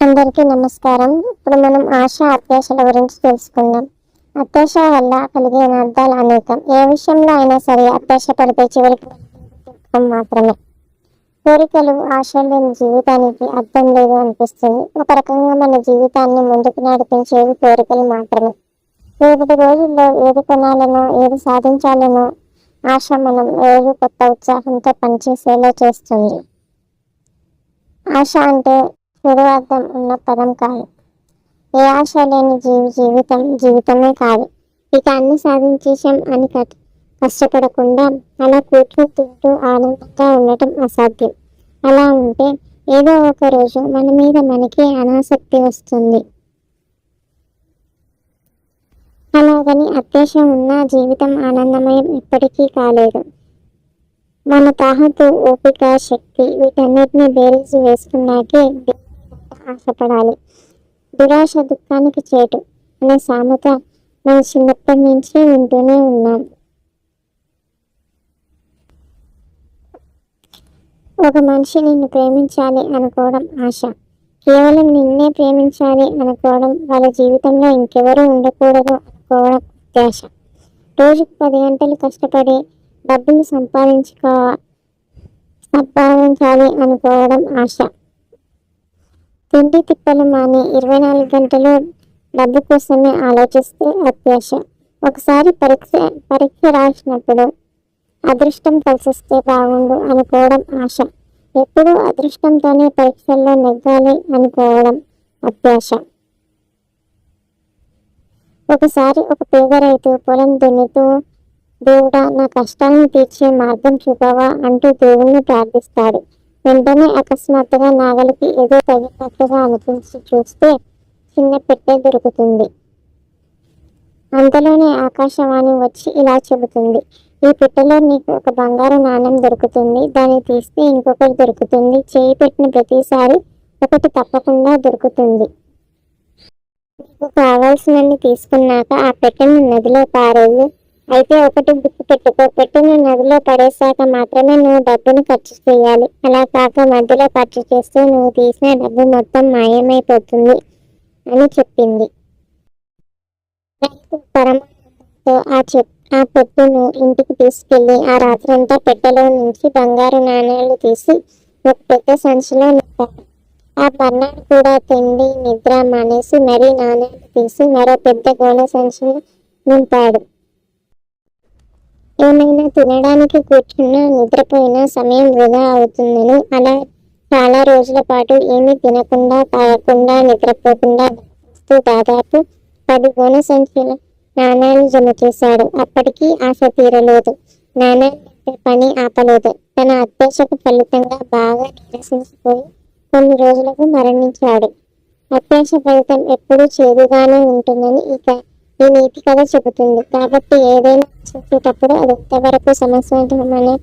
అందరికీ నమస్కారం ఇప్పుడు మనం ఆశ అత్యాశల గురించి తెలుసుకుందాం అత్యాశ వల్ల కలిగే అర్థాలు అనేకం ఏ విషయంలో అయినా సరే అత్యాశ పడితే చివరికి దుఃఖం మాత్రమే కోరికలు ఆశ లేని జీవితానికి అర్థం లేదు అనిపిస్తుంది. ఒక రకంగా మన జీవితాన్ని ముందుకు నడిపించేవి కోరికలు మాత్రమే. రేపటి రోజుల్లో ఏది కొనాలనో ఏది సాధించాలనో ఆశ మనం రోజు కొత్త ఉత్సాహంతో పనిచేసేలా చేస్తుంది. ఆశ అంటే చెడు అర్థం ఉన్న పదం కాదు. ఏ ఆశ లేని జీవి జీవితం జీవితమే కాదు. ఇక అన్ని సాధించేశాం అని కట్- కష్టపడకుండా అలా కూర్చుని తింటూ ఆనందంగా ఉండటం అసాధ్యం. అలా ఉంటే ఏదో ఒక రోజు మన మీద మనకి అనాసక్తి వస్తుంది. అలాగని అత్యాశ ఉన్న జీవితం ఆనందమయం ఇప్పటికీ కాలేదు. మన తాహతు ఓపిక శక్తి వీటన్నిటిని బేరీజు వేసుకున్నాకే ఆశపడాలి. దురాశ దుఃఖానికి చేటు అనే సామెత మనం చిన్నప్పటి నుంచి వింటూనే ఉన్నాం. ఒక మనిషి నిన్ను ప్రేమించాలి అనుకోవడం ఆశ. కేవలం నిన్నే ప్రేమించాలి అనుకోవడం వాళ్ళ జీవితంలో ఇంకెవరూ ఉండకూడదు అనుకోవడం అత్యాశ రోజుకు పది గంటలు కష్టపడి డబ్బులు సంపాదించుకో సంపాదించాలి అనుకోవడం ఆశ. తిండి తిప్పలు మాని ఇరవై నాలుగు గంటలు డబ్బు కోసమే ఆలోచిస్తే అత్యాశ. ఒకసారి పరీక్ష పరీక్ష రాసినప్పుడు అదృష్టం కలిసిస్తే బాగుండు అనుకోవడం ఆశ. ఎప్పుడూ అదృష్టంతోనే పరీక్షల్లో నెగ్గాలి అనుకోవడం అభ్యాస ఒకసారి ఒక పేద రైతు పొలం దున్నుతూ దేవుడా నా కష్టాలను తీర్చే మార్గం చూపవా అంటూ దేవుణ్ణి ప్రార్థిస్తాడు. వెంటనే అకస్మాత్తుగా నాగలికి ఏదో తగినట్లుగా అనిపించి చూస్తే చిన్న పెట్టె దొరుకుతుంది. అంతలోనే ఆకాశవాణి వచ్చి ఇలా చెబుతుంది. ఈ పిట్టలో నీకు ఒక బంగారు నాణెం దొరుకుతుంది. దాన్ని తీస్తే ఇంకొకటి దొరుకుతుంది. చేయి పెట్టిన ప్రతిసారి ఒకటి తప్పకుండా దొరుకుతుంది. నీకు కావాల్సినన్ని తీసుకున్నాక ఆ పెట్టెను నదిలో పారేయి. అయితే ఒకటి గుర్తు పెట్టుకో. పెట్టెను నదిలో పడేశాక మాత్రమే నువ్వు డబ్బును ఖర్చు చేయాలి. అలా కాక మధ్యలో ఖర్చు చేస్తే నువ్వు తీసిన డబ్బు మొత్తం మాయమైపోతుంది అని చెప్పింది. పరమానందంతో ఆ చెప్ ఆ పెట్టెను ఇంటికి తీసుకెళ్ళి ఆ రాత్రంతా పెట్టెలో నుంచి బంగారు నాణేలు తీసి ఒక పెద్ద సంచిలో నింపాడు ఆ పర్నాడు కూడా తిండి నిద్ర మానేసి మరీ నాణేలు తీసి మరో పెద్ద గోనె సంచిని నింపాడు. ఏమైనా తినడానికి కూర్చున్నా నిద్రపోయినా సమయం వృధా అవుతుందని అలా చాలా రోజుల పాటు ఏమీ తినకుండా తాగకుండా నిద్రపోకుండా దాదాపు పది గోనె సంచుల నాణేలు జమ చేశాడు. అప్పటికీ ఆశ తీరలేదు. నాణేలు పని ఆపలేదు. తన అత్యాశకు ఫలితంగా బాగా నిరసించిపోయి కొన్ని రోజులకు మరణించాడు. అత్యాశ ఫలితం ఎప్పుడూ చేదుగానే ఉంటుందని ఇక ఈ నీతి కథ చెబుతుంది. కాబట్టి ఏదైనా చేసేటప్పుడు అది ఎంతవరకు సమస్యమనే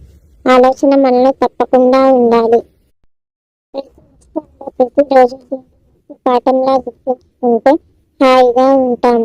ఆలోచన మనలో తప్పకుండా ఉండాలి. ప్రతి రోజు పాఠంలా గుర్తుంచుకుంటే హాయిగా ఉంటాం